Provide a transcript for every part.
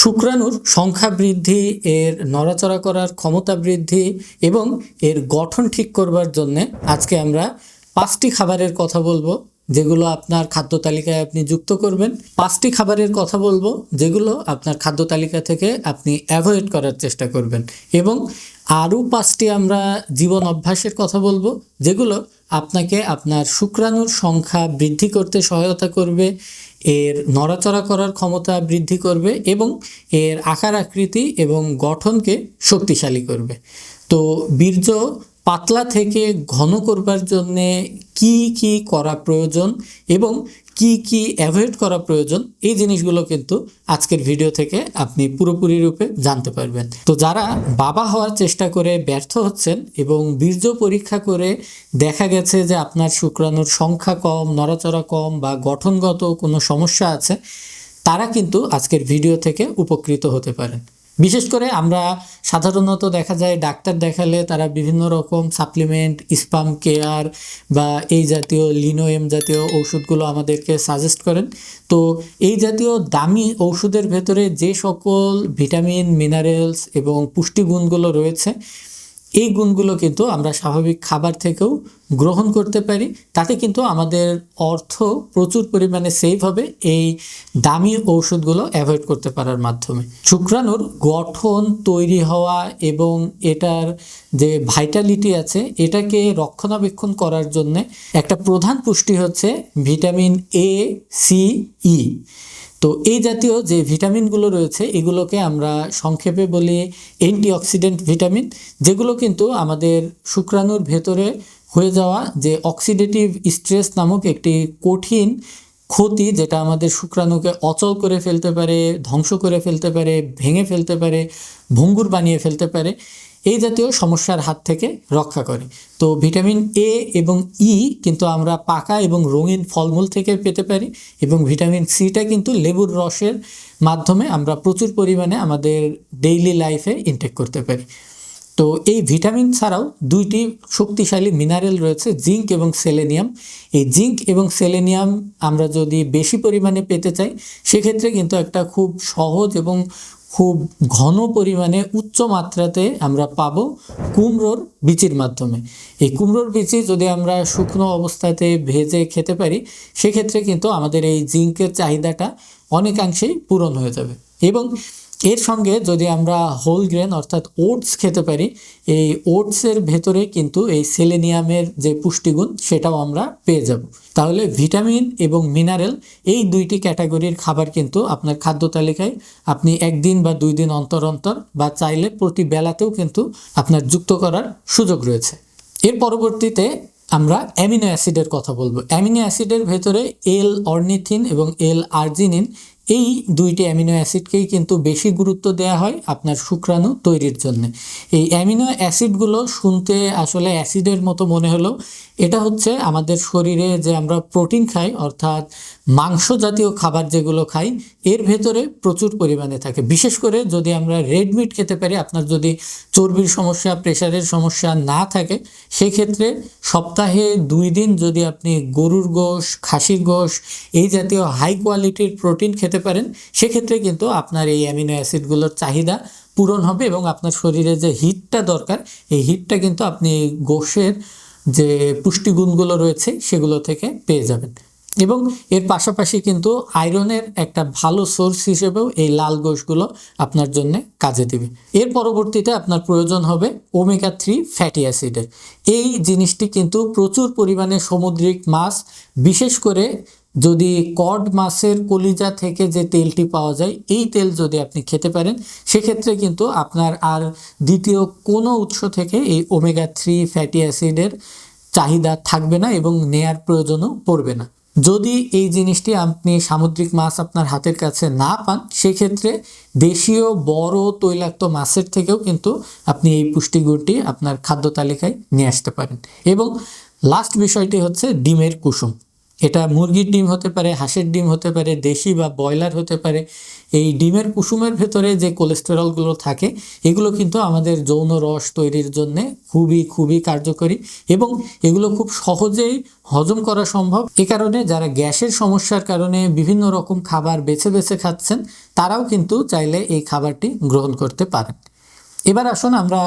শুক্রাণুর সংখ্যা বৃদ্ধি, এর নড়াচড়া করার ক্ষমতা বৃদ্ধি এবং এর গঠন ঠিক করবার জন্যে আজকে আমরা পাঁচটি খাবারের কথা বলব, যেগুলো আপনার খাদ্য তালিকায় আপনি যুক্ত করবেন। পাঁচটি খাবারের কথা বলব, যেগুলো আপনার খাদ্য তালিকা থেকে আপনি অ্যাভয়েড করার চেষ্টা করবেন এবং আরও পাঁচটি আমরা জীবন অভ্যাসের কথা বলব, যেগুলো আপনাকে আপনার শুক্রাণুর সংখ্যা বৃদ্ধি করতে সহায়তা করবে এর নড়াচড়া করার ক্ষমতা বৃদ্ধি করবে এবং এর আকার আকৃতি এবং গঠনকে শক্তিশালী করবে। তো বীর্য পাতলা থেকে ঘন করবার জন্যে কি কি করা প্রয়োজন এবং কি কি অ্যাভয়েড করা প্রয়োজন, এই জিনিসগুলো কিন্তু আজকের ভিডিও থেকে আপনি পুরোপুরি রূপে জানতে পারবেন। তো যারা বাবা হওয়ার চেষ্টা করে ব্যর্থ হচ্ছেন এবং বীর্য পরীক্ষা করে দেখা গেছে যে আপনার শুক্রাণুর সংখ্যা কম, নড়াচড়া কম বা গঠনগত কোনো সমস্যা আছে, তারা কিন্তু আজকের ভিডিও থেকে উপকৃত হতে পারেন। বিশেষ করে আমরা সাধারণত দেখা যায় ডাক্তার দেখালে তারা বিভিন্ন রকম সাপ্লিমেন্ট স্পাম কেয়ার বা এই জাতীয় লিনোএম জাতীয় ওষুধগুলো আমাদেরকে সাজেস্ট করেন। তো এই জাতীয় দামি ওষুধের ভেতরে যে সকল ভিটামিন মিনারেলস এবং পুষ্টিগুণগুলো রয়েছে এই গুণগুলো কিন্তু আমরা স্বাভাবিক খাবার থেকেও গ্রহণ করতে পারি। তাতে কিন্তু আমাদের অর্থ প্রচুর পরিমাণে সেভ হবে এই দামি ঔষধগুলো অ্যাভয়েড করতে পারার মাধ্যমে। শুক্রাণুর গঠন তৈরি হওয়া এবং এটার যে ভাইটালিটি আছে, এটাকে রক্ষণাবেক্ষণ করার জন্যে একটা প্রধান পুষ্টি হচ্ছে ভিটামিন এ সি ই তো এই জাতীয় যে ভিটামিনগুলো রয়েছে, এগুলোকে আমরা সংক্ষেপে বলি অ্যান্টিঅক্সিডেন্ট ভিটামিন যেগুলো কিন্তু আমাদের শুক্রাণুর ভেতরে হয়ে যাওয়া যে অক্সিডেটিভ স্ট্রেস নামক একটি কঠিন ক্ষতি যেটা আমাদের শুক্রাণুকে অচল করে ফেলতে পারে, ধ্বংস করে ফেলতে পারে, ভেঙে ফেলতে পারে, ভঙ্গুর বানিয়ে ফেলতে পারে এই জাতীয় সমস্যার হাত থেকে রক্ষা করে। তো ভিটামিন এ এবং ই কিন্তু আমরা পাকা এবং রঙিন ফলমূল থেকে পেতে পারি এবং ভিটামিন সিটা কিন্তু লেবুর রসের মাধ্যমে আমরা প্রচুর পরিমাণে আমাদের ডেইলি লাইফে ইনটেক করতে পারি। তো এই ভিটামিন ছাড়াও দুইটি শক্তিশালী মিনারেল রয়েছে জিঙ্ক এবং সেলেনিয়াম এই জিঙ্ক এবং সেলেনিয়াম আমরা যদি বেশি পরিমাণে পেতে চাই, সেক্ষেত্রে কিন্তু একটা খুব সহজ এবং খুব ঘন পরিমাণে উচ্চ মাত্রাতে আমরা পাবো কুমড়োর বিচির মাধ্যমে। এই কুমড়োর বিচি যদি আমরা শুকনো অবস্থাতে ভেজে খেতে পারি, সেক্ষেত্রে কিন্তু আমাদের এই জিঙ্কের চাহিদাটা অনেকাংশেই পূরণ হয়ে যাবে। এবং এর সঙ্গে যদি আমরা হোল গ্রেন অর্থাৎ ওটস খেতে পারি, এই ওটসের ভেতরে কিন্তু এই সেলেনিয়ামের যে পুষ্টিগুণ, সেটাও আমরা পেয়ে যাব। তাহলে ভিটামিন এবং মিনারেল এই দুইটি ক্যাটাগরির খাবার কিন্তু আপনার খাদ্য তালিকায় আপনি একদিন বা দুই দিন অন্তর অন্তর বা চাইলে প্রতি বেলাতেও কিন্তু আপনার যুক্ত করার সুযোগ রয়েছে। এর পরবর্তীতে আমরা অ্যামিনো অ্যাসিডের কথা বলব। অ্যামিনো অ্যাসিডের ভেতরে এল অর্নিথিন এবং এল আর্জিনিন এই দুইটি অ্যামিনো অ্যাসিডকেই কিন্তু বেশি গুরুত্ব দেওয়া হয় আপনার শুক্রাণু তৈরির জন্য। এই অ্যামিনো অ্যাসিডগুলো শুনতে আসলে অ্যাসিডের মতো মনে হলো। এটা হচ্ছে আমাদের শরীরে যে আমরা প্রোটিন খাই, অর্থাৎ মাংস জাতীয় খাবার যেগুলো খাই, এর ভেতরে প্রচুর পরিমাণে থাকে। বিশেষ করে যদি আমরা রেড মিট খেতে পারি, আপনার যদি চর্বির সমস্যা, প্রেশারের সমস্যা না থাকে, সেক্ষেত্রে সপ্তাহে দুই দিন যদি আপনি গরুর গোশ, খাসির গোশ, এই জাতীয় হাই কোয়ালিটির প্রোটিন খেতে পারেন, সেক্ষেত্রে কিন্তু আপনার এই অ্যামিনো অ্যাসিডগুলোর চাহিদা পূরণ হবে এবং আপনার শরীরে যে হিটটা দরকার, এই হিটটা কিন্তু আপনি গোশের যে পুষ্টিগুণগুলো রয়েছে সেগুলো থেকে পেয়ে যাবেন। এবং এর পাশাপাশি কিন্তু আয়রনের একটা ভালো সোর্স হিসেবেও এই লাল গোশগুলো আপনার জন্য কাজে দেবে। এর পরবর্তীতে আপনার প্রয়োজন হবে ওমেগা থ্রি ফ্যাটি অ্যাসিডের। এই জিনিসটি কিন্তু প্রচুর পরিমাণে সামুদ্রিক মাছ, বিশেষ করে যদি কড মাছের কলিজা থেকে যে তেলটি পাওয়া যায়, এই তেল যদি আপনি খেতে পারেন, সেক্ষেত্রে কিন্তু আপনার আর দ্বিতীয় কোনো উৎস থেকে এই ওমেগা থ্রি ফ্যাটি অ্যাসিডের চাহিদা থাকবে না এবং নেয়ার প্রয়োজনও পড়বে না। যদি এই জিনিসটি আপনি সামুদ্রিক মাছ আপনার হাতের কাছে না পান, সেক্ষেত্রে দেশীয় বড় তৈলাক্ত মাছের থেকেও কিন্তু আপনি এই পুষ্টিগুণটি আপনার খাদ্য তালিকায় নিয়ে আসতে পারেন। এবং লাস্ট বিষয়টি হচ্ছে ডিমের কুসুম। এটা মুরগির ডিম হতে পারে, হাঁসের ডিম হতে পারে, দেশি বা ব্রয়লার হতে পারে, এই ডিমের কুসুমের ভেতরে যে কোলেস্টেরলগুলো থাকে, এগুলো কিন্তু আমাদের যৌন রস তৈরির জন্য খুবই খুবই কার্যকরী এবং এগুলো খুব সহজেই হজম করা সম্ভব। এ কারণে যারা গ্যাসের সমস্যার কারণে বিভিন্ন রকম খাবার বেছে বেছে খাচ্ছেন, তারাও কিন্তু চাইলে এই খাবারটি গ্রহণ করতে পারেন। এবার আসুন আমরা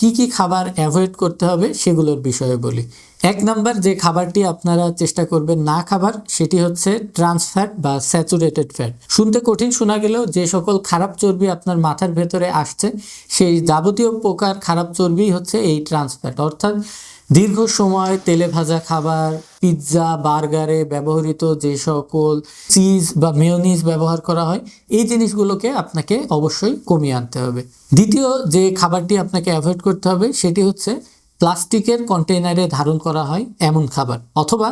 কি কি খাবার অ্যাভয়েড করতে হবে সেগুলোর বিষয়ে বলি। এক নাম্বার যে খাবারটি আপনারা চেষ্টা করবেন না খাবার, সেটি হচ্ছে ট্রান্স ফ্যাট বা স্যাচুরেটেড ফ্যাট শুনতে কঠিন শোনা গেলেও যে সকল খারাপ চর্বি আপনার মাথার ভেতরে আসছে, সেই যাবতীয় প্রকার খারাপ চর্বি হচ্ছে এই ট্রান্স ফ্যাট অর্থাৎ দীর্ঘ সময় তেলে ভাজা খাবার পিৎজা বার্গারে ব্যবহৃত যে সকল চিজ বা মেয়নিজ ব্যবহার করা হয়, এই জিনিসগুলোকে আপনাকে অবশ্যই কমিয়ে আনতে হবে। দ্বিতীয় যে খাবারটি আপনাকে অ্যাভয়েড করতে হবে, সেটি হচ্ছে প্লাস্টিকের কন্টেইনারে ধারণ করা হয় এমন খাবার, অথবা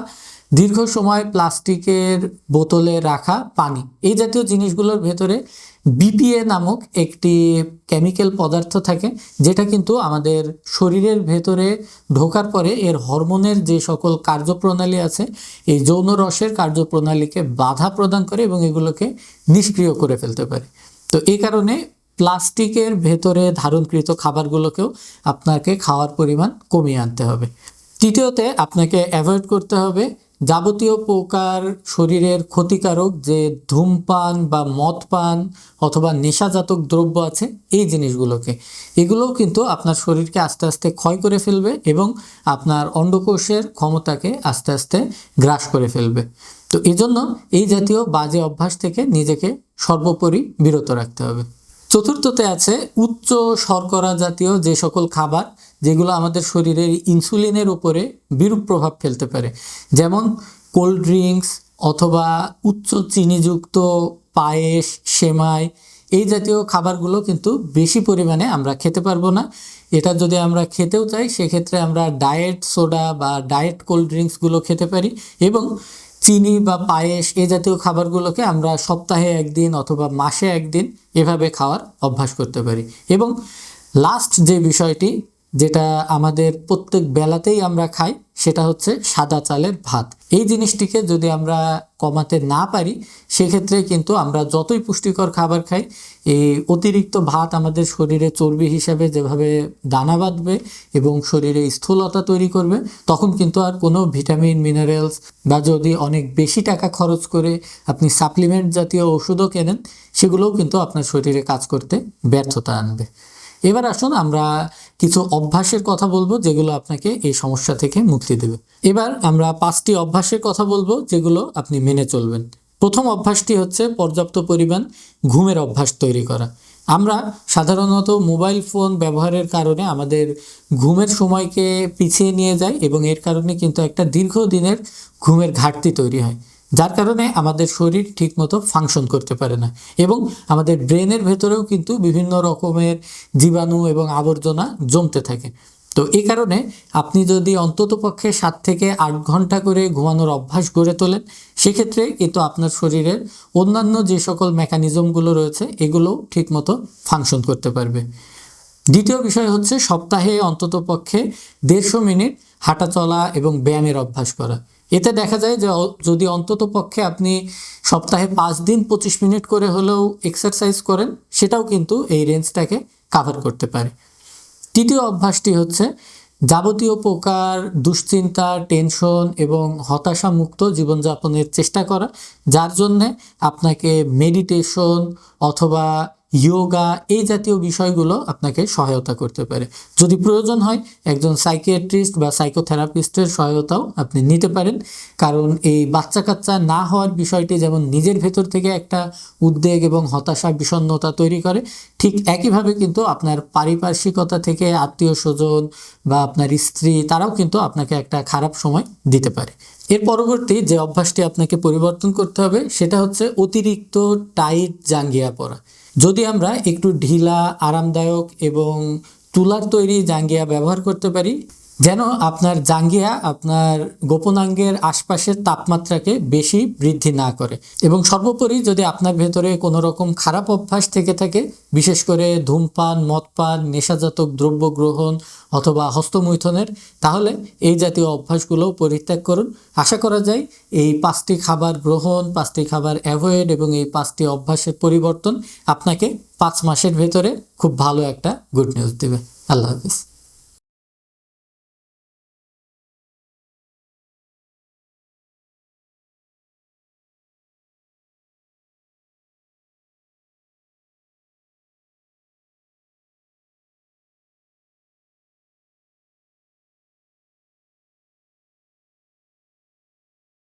দীর্ঘ সময় প্লাস্টিকের বোতলে রাখা পানি। এই জাতীয় জিনিসগুলোর ভেতরে বিপিএ নামক একটি কেমিক্যাল পদার্থ থাকে, যেটা কিন্তু আমাদের শরীরের ভেতরে ঢোকার পরে এর হরমোনের যে সকল কার্যপ্রণালী আছে, এই যৌন রসের কার্যপ্রণালীকে বাধা প্রদান করে এবং এগুলোকে নিষ্ক্রিয় করে ফেলতে পারে। তো এই কারণে প্লাস্টিকের ভেতরে ধারণকৃত খাবারগুলোকেও আপনাকে খাওয়ার পরিমাণ কমিয়ে আনতে হবে। তৃতীয়তে, আপনাকে অ্যাভয়েড করতে হবে যাবতীয় প্রকার শরীরের ক্ষতিকারক যে ধূমপান বা মদ পান অথবা নেশাজাতক দ্রব্য আছে, এই জিনিসগুলোকে। এগুলোও কিন্তু আপনার শরীরকে আস্তে আস্তে ক্ষয় করে ফেলবে এবং আপনার অন্ডকোষের ক্ষমতাকে আস্তে আস্তে গ্রাস করে ফেলবে। তো এজন্য এই জাতীয় বাজে অভ্যাস থেকে নিজেকে সর্বোপরি বিরত রাখতে হবে। চতুর্থতে আছে উচ্চ শর্করা জাতীয় যে সকল খাবার যেগুলো আমাদের শরীরের ইনসুলিনের উপরে বিরূপ প্রভাব ফেলতে পারে। যেমন কোল্ড ড্রিঙ্কস অথবা উচ্চ চিনিযুক্ত পায়েস, সেমাই এই জাতীয় খাবারগুলো কিন্তু বেশি পরিমাণে আমরা খেতে পারব না। এটা যদি আমরা খেতেও চাই, সেক্ষেত্রে আমরা ডায়েট সোডা বা ডায়েট কোল্ড ড্রিঙ্কসগুলো খেতে পারি এবং চিনি বা পায়েস এ জাতীয় খাবারগুলোকে আমরা সপ্তাহে একদিন অথবা মাসে একদিন এভাবে খাওয়ার অভ্যাস করতে পারি। এবং লাস্ট যে বিষয়টি যেটা আমাদের প্রত্যেক বেলাতেই আমরা খাই, সেটা হচ্ছে সাদা চালের ভাত। এই জিনিসটিকে যদি আমরা কমাতে না পারি, সেক্ষেত্রে কিন্তু আমরা যতই পুষ্টিকর খাবার খাই, এই অতিরিক্ত ভাত আমাদের শরীরে চর্বি হিসাবে যেভাবে দানা বাঁধবে এবং শরীরে স্থূলতা তৈরি করবে, তখন কিন্তু আর কোনো ভিটামিন, মিনারেলস বা যদি অনেক বেশি টাকা খরচ করে আপনি সাপ্লিমেন্ট জাতীয় ওষুধও কেনেন, সেগুলোও কিন্তু আপনার শরীরে কাজ করতে ব্যর্থতা আনবে। এবার আসুন আমরা কিছু অভ্যাসের কথা বলব যেগুলো আপনাকে এই সমস্যা থেকে মুক্তি দেবে। এবার আমরা পাঁচটি অভ্যাসের কথা বলব যেগুলো আপনি মেনে চলবেন। প্রথম অভ্যাসটি হচ্ছে পর্যাপ্ত পরিমাণ ঘুমের অভ্যাস তৈরি করা। আমরা সাধারণত মোবাইল ফোন ব্যবহারের কারণে আমাদের ঘুমের সময়কে পিছিয়ে নিয়ে যায় এবং এর কারণে কিন্তু একটা দীর্ঘদিনের ঘুমের ঘাটতি তৈরি হয়। যার কারণে আমাদের শরীর ঠিকমতো ফাংশন করতে পারে না। এবং আমাদের ব্রেনের ভেতরেও কিন্তু বিভিন্ন রকমের জীবাণু এবং আবর্জনা জমতে থাকে। তো এই কারণে আপনি যদি অন্তত পক্ষে সাত থেকে আট ঘণ্টা করে ঘুমানোর অভ্যাস গড়ে তোলেন, সেক্ষেত্রে কিন্তু আপনার শরীরের অন্যান্য যে সকল মেকানিজমগুলো রয়েছে এগুলো ঠিকমতো ফাংশন করতে পারবে। দ্বিতীয় বিষয় হচ্ছে সপ্তাহে অন্তত পক্ষে দেড়শো মিনিট হাঁটা চলা এবং ব্যায়ামের অভ্যাস করা। এতে দেখা যায় যে যদি অন্তত পক্ষে আপনি সপ্তাহে পাঁচ দিন পঁচিশ মিনিট করে হলেও এক্সারসাইজ করেন, সেটাও কিন্তু এই রেঞ্জটাকে কাভার করতে পারে। তৃতীয় অভ্যাসটি হচ্ছে যাবতীয় প্রকার দুশ্চিন্তা টেনশন এবং হতাশা মুক্ত জীবনযাপনের চেষ্টা করা, যার জন্যে আপনাকে মেডিটেশন অথবা যোগা এই জাতীয় বিষয়গুলো আপনাকে সহায়তা করতে পারে। যদি প্রয়োজন হয়, একজন সাইকিয়াট্রিস্ট বা সাইকোথেরাপিস্টের সহায়তাও আপনি নিতে পারেন। কারণ এই বাচ্চা কাচ্চা না হওয়ার বিষয়টি যেমন নিজের ভেতর থেকে একটা উদ্বেগ এবং হতাশা, বিষণ্ণতা তৈরি করে, ঠিক একইভাবে কিন্তু আপনার পারিপার্শ্বিকতা থেকে আত্মীয় স্বজন বা আপনার স্ত্রী, তারাও কিন্তু আপনাকে একটা খারাপ সময় দিতে পারে। এর পরবর্তী যে অভ্যাসটি আপনাকে পরিবর্তন করতে হবে, সেটা হচ্ছে অতিরিক্ত টাইট জাঙ্গিয়া পরা। যদি আমরা একটু ঢিলা, আরামদায়ক এবং তুলার তৈরি জাঙ্গিয়া ব্যবহার করতে পারি যেন আপনার জাঙ্গিয়া, আপনার গোপনাঙ্গের আশপাশের তাপমাত্রাকে বেশি বৃদ্ধি না করে। এবং সর্বোপরি যদি আপনার ভেতরে কোনো রকম খারাপ অভ্যাস থেকে থাকে, বিশেষ করে ধূমপান, মদপান, নেশাজাতক দ্রব্য গ্রহণ অথবা হস্তমৈথনের, তাহলে এই জাতীয় অভ্যাসগুলো পরিত্যাগ করুন। আশা করা যায় এই পাঁচটি খাবার গ্রহণ, পাঁচটি খাবার অ্যাভয়েড এবং এই পাঁচটি অভ্যাসের পরিবর্তন আপনাকে পাঁচ মাসের ভেতরে খুব ভালো একটা গুড নিউজ দেবে। আল্লাহ হাফিজ।